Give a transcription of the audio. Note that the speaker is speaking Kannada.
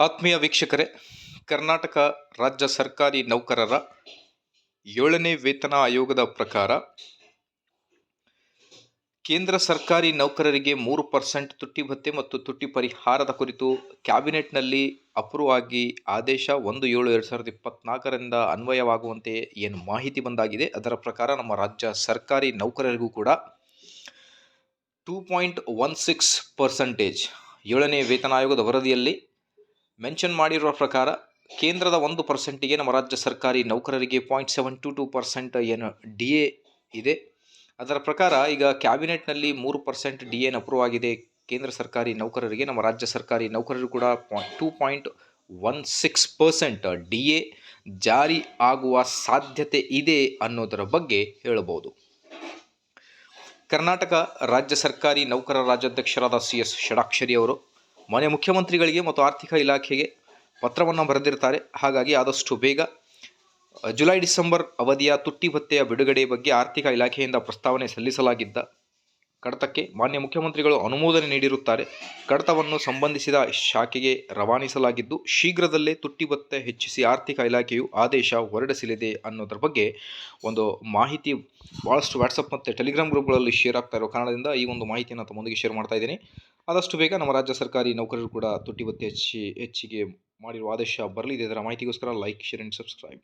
ಆತ್ಮೀಯ ವೀಕ್ಷಕರೇ, ಕರ್ನಾಟಕ ರಾಜ್ಯ ಸರ್ಕಾರಿ ನೌಕರರ ಏಳನೇ ವೇತನ ಆಯೋಗದ ಪ್ರಕಾರ ಕೇಂದ್ರ ಸರ್ಕಾರಿ ನೌಕರರಿಗೆ ಮೂರು ಪರ್ಸೆಂಟ್ ತುಟ್ಟಿ ಭತ್ಯೆ ಮತ್ತು ತುಟ್ಟಿ ಪರಿಹಾರದ ಕುರಿತು ಕ್ಯಾಬಿನೆಟ್ನಲ್ಲಿ ಅಪ್ರೂವ್ ಆಗಿ ಆದೇಶ ಒಂದು ಏಳು ಎರಡು ಸಾವಿರದ ಇಪ್ಪತ್ನಾಲ್ಕರಿಂದ ಅನ್ವಯವಾಗುವಂತೆ ಏನು ಮಾಹಿತಿ ಬಂದಾಗಿದೆ, ಅದರ ಪ್ರಕಾರ ನಮ್ಮ ರಾಜ್ಯ ಸರ್ಕಾರಿ ನೌಕರರಿಗೂ ಕೂಡ two point one six percentage ಏಳನೇ ವೇತನ ಆಯೋಗದ ವರದಿಯಲ್ಲಿ ಮೆನ್ಷನ್ ಮಾಡಿರುವ ಪ್ರಕಾರ, ಕೇಂದ್ರದ ಒಂದು ಪರ್ಸೆಂಟಿಗೆ ನಮ್ಮ ರಾಜ್ಯ ಸರ್ಕಾರಿ ನೌಕರರಿಗೆ point seven two two percent ಏನು ಡಿ ಎ ಇದೆ. ಅದರ ಪ್ರಕಾರ ಈಗ ಕ್ಯಾಬಿನೆಟ್ನಲ್ಲಿ ಮೂರು ಪರ್ಸೆಂಟ್ ಡಿ ಎನ್ ಅಪ್ರೂವ್ ಆಗಿದೆ. ಕೇಂದ್ರ ಸರ್ಕಾರಿ ನೌಕರರಿಗೆ ನಮ್ಮ ರಾಜ್ಯ ಸರ್ಕಾರಿ ನೌಕರರು ಕೂಡ two point one six percent D A ಜಾರಿ ಆಗುವ ಸಾಧ್ಯತೆ ಇದೆ ಅನ್ನೋದರ ಬಗ್ಗೆ ಹೇಳಬಹುದು. ಕರ್ನಾಟಕ ರಾಜ್ಯ ಸರ್ಕಾರಿ ನೌಕರರ ರಾಜ್ಯಾಧ್ಯಕ್ಷರಾದ ಸಿ ಎಸ್ ಷಡಾಕ್ಷರಿ ಅವರು ಮನೆ ಮುಖ್ಯಮಂತ್ರಿಗಳಿಗೆ ಮತ್ತು ಆರ್ಥಿಕ ಇಲಾಖೆಗೆ ಪತ್ರವನ್ನು ಬರೆದಿರ್ತಾರೆ ಹಾಗಾಗಿ ಆದಷ್ಟು ಬೇಗ, ಜುಲೈ ಡಿಸೆಂಬರ್ ಅವಧಿಯ ತುಟ್ಟಿ ಭತ್ಯೆಯ ಬಿಡುಗಡೆ ಬಗ್ಗೆ ಆರ್ಥಿಕ ಇಲಾಖೆಯಿಂದ ಪ್ರಸ್ತಾವನೆ ಸಲ್ಲಿಸಲಾಗಿದ್ದ ಕಡತಕ್ಕೆ ಮಾನ್ಯ ಮುಖ್ಯಮಂತ್ರಿಗಳು ಅನುಮೋದನೆ ನೀಡಿರುತ್ತಾರೆ. ಕಡತವನ್ನು ಸಂಬಂಧಿಸಿದ ಶಾಖೆಗೆ ರವಾನಿಸಲಾಗಿದ್ದು, ಶೀಘ್ರದಲ್ಲೇ ತುಟ್ಟಿ ಭತ್ಯೆ ಹೆಚ್ಚಿಸಿ ಆರ್ಥಿಕ ಇಲಾಖೆಯು ಆದೇಶ ಹೊರಡಿಸಲಿದೆ ಅನ್ನೋದ್ರ ಬಗ್ಗೆ ಒಂದು ಮಾಹಿತಿ ಭಾಳಷ್ಟು ವಾಟ್ಸಪ್ ಮತ್ತು ಟೆಲಿಗ್ರಾಮ್ ಗ್ರೂಪ್ಗಳಲ್ಲಿ ಶೇರ್ ಆಗ್ತಾ ಇರೋ ಕಾರಣದಿಂದ ಈ ಒಂದು ಮಾಹಿತಿಯನ್ನು ತಮ್ಮೊಂದಿಗೆ ಶೇರ್ ಮಾಡ್ತಾ ಇದ್ದೀನಿ. ಆದಷ್ಟು ಬೇಗ ನಮ್ಮ ರಾಜ್ಯ ಸರ್ಕಾರಿ ನೌಕರರು ಕೂಡ ತುಟ್ಟಿ ಬತ್ತೆ ಹೆಚ್ಚಿ, ಹೆಚ್ಚಿಗೆ ಮಾಡಿರುವ ಆದೇಶ ಬರಲಿದೆ. ಇದರ ಮಾಹಿತಿಗೋಸ್ಕರ ಲೈಕ್ ಶೇರ್ ಆ್ಯಂಡ್ ಸಬ್ಸ್ಕ್ರೈಬ್